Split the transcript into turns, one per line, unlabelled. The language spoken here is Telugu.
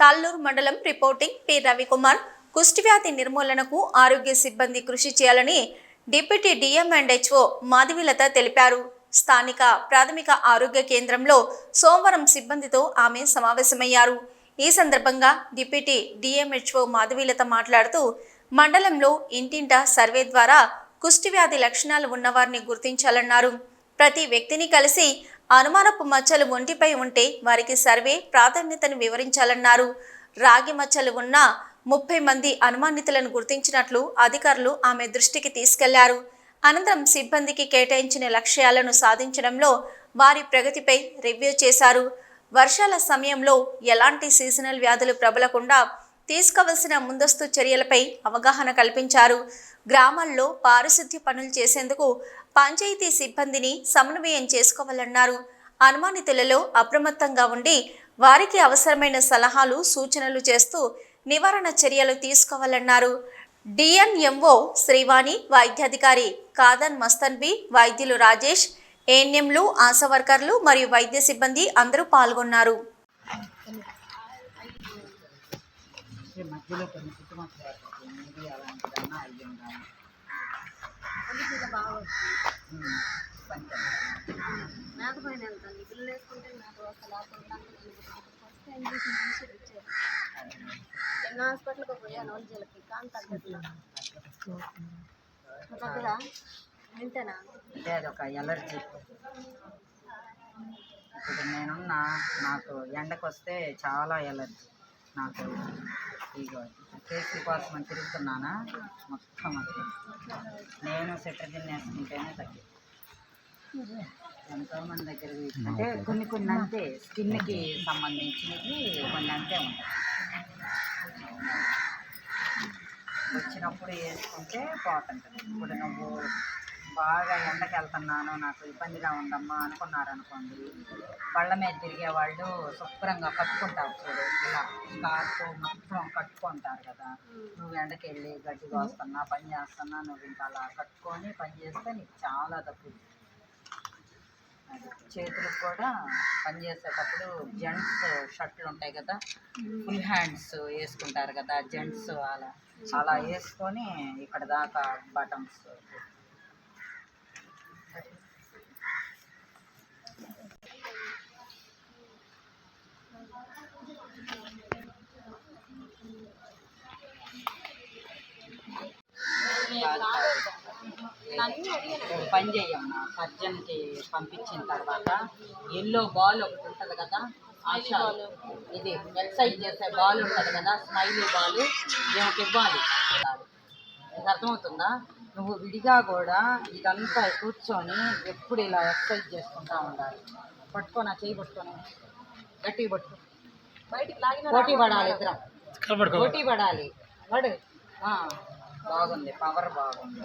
తాళ్ళూరు మండలం రిపోర్టింగ్ పి. రవికుమార్. కుష్టివ్యాధి నిర్మూలనకు ఆరోగ్య సిబ్బంది కృషి చేయాలని deputy DM and HO Madhavilatha తెలిపారు. స్థానిక ప్రాథమిక ఆరోగ్య కేంద్రంలో సోమవారం సిబ్బందితో ఆమె సమావేశమయ్యారు. ఈ సందర్భంగా డిప్యూటీ డిఎంహెచ్ఓ మాధవీలత మాట్లాడుతూ మండలంలో ఇంటింటా సర్వే ద్వారా కుష్టివ్యాధి లక్షణాలు ఉన్నవారిని గుర్తించాలన్నారు. ప్రతి వ్యక్తిని కలిసి అనుమానపు మచ్చలు ఒంటిపై ఉంటే వారికి సర్వే ప్రాధాన్యతను వివరించాలన్నారు. రాగి మచ్చలు ఉన్న ముప్పై మంది అనుమానితులను గుర్తించినట్లు అధికారులు ఆమె దృష్టికి తీసుకెళ్ళారు. అనంతరం సిబ్బందికి కేటాయించిన లక్ష్యాలను సాధించడంలో వారి ప్రగతిపై రివ్యూ చేశారు. వర్షాల సమయంలో ఎలాంటి సీజనల్ వ్యాధులు ప్రబలకుండా తీసుకోవలసిన ముందస్తు చర్యలపై అవగాహన కల్పించారు. గ్రామాల్లో పారిశుద్ధ్య పనులు చేసేందుకు పంచాయతీ సిబ్బందిని సమన్వయం చేసుకోవాలన్నారు. అనుమానితులలో అప్రమత్తంగా ఉండి వారికి అవసరమైన సలహాలు సూచనలు చేస్తూ నివారణ చర్యలు తీసుకోవాలన్నారు. డిఎన్ఎంఓ శ్రీవాణి వైద్యాధికారి కాదన్ మస్తన్బి వైద్యులు రాజేష్ ఏఎన్ఎంలు ఆశా వర్కర్లు మరియు వైద్య సిబ్బంది అందరూ పాల్గొన్నారు.
చేసి మధ్యలో కొన్ని చుట్టుముట్టు ఏది అలాంటిదన్నా అయ్యి ఉండాలి
మేకపోయిన వెళ్తాను నాకు అసలు ఫస్ట్ టైం హాస్పిటల్కి పోయాను ఒంజలకి కానీ తగ్గట్లా తగ్గదా వింటేనా
అంటే ఒక ఎలర్జీ ఇప్పుడు నేనున్నా నాకు ఎండకు వస్తే చాలా ఎలర్జీ నాకు ఇగో కేసీ కోసం తిరుగుతున్నానా? మొత్తం అది నేను సెట్రజిన్ వేసుకుంటేనే తగ్గి. ఎంతో మంది దగ్గర అంటే కొన్ని కొన్ని అంతే స్కిన్కి సంబంధించినవి కొన్ని అంతే ఉంటాయి. వచ్చినప్పుడు వేసుకుంటే పోతుంటుంది ఇప్పుడు నువ్వు బాగా ఎండకి వెళ్తున్నాను నాకు ఇబ్బందిగా ఉందమ్మా అనుకున్నారనుకోండి బళ్ళ మీద తిరిగే వాళ్ళు శుభ్రంగా కట్టుకుంటారు చూడు ఇలా స్కార్ఫ్ మొత్తం కట్టుకుంటారు కదా నువ్వు ఎండకి వెళ్ళి గడ్డి కోస్తున్నా పని చేస్తున్నా నువ్వు ఇంకా అలా కట్టుకొని పని చేస్తే నీకు చాలా తగ్గుతుంది అది చేతులకు కూడా పని చేసేటప్పుడు జెంట్స్ షర్ట్లు ఉంటాయి కదా ఫుల్ హ్యాండ్స్ వేసుకుంటారు కదా జెంట్స్ అలా అలా వేసుకొని ఇక్కడ దాకా బటన్స్ పని చెయ్యమ్మా సర్జన్కి పంపించిన తర్వాత ఎల్లో బాల్ ఒకటి ఉంటుంది కదా ఆశా ఇది ఎక్సైజ్ చేసే బాల్ ఉంటుంది కదా స్మైలీ బాల్ ఈమెకి ఇవ్వాలి. నీకు అర్థమవుతుందా? నువ్వు విడిగా కూడా ఇదంతా కూర్చొని ఎప్పుడు ఇలా ఎక్సైజ్ చేసుకుంటా ఉండాలి. పట్టుకో నా చేయి పట్టుకొని. గట్టిగా పట్టుకో.
బయటికి లాగిన
పోటీ పడాలి ఇద్దరం. పోటీ పడాలి. పడు ఆ, బాగుంది పవర్ బాగుంది.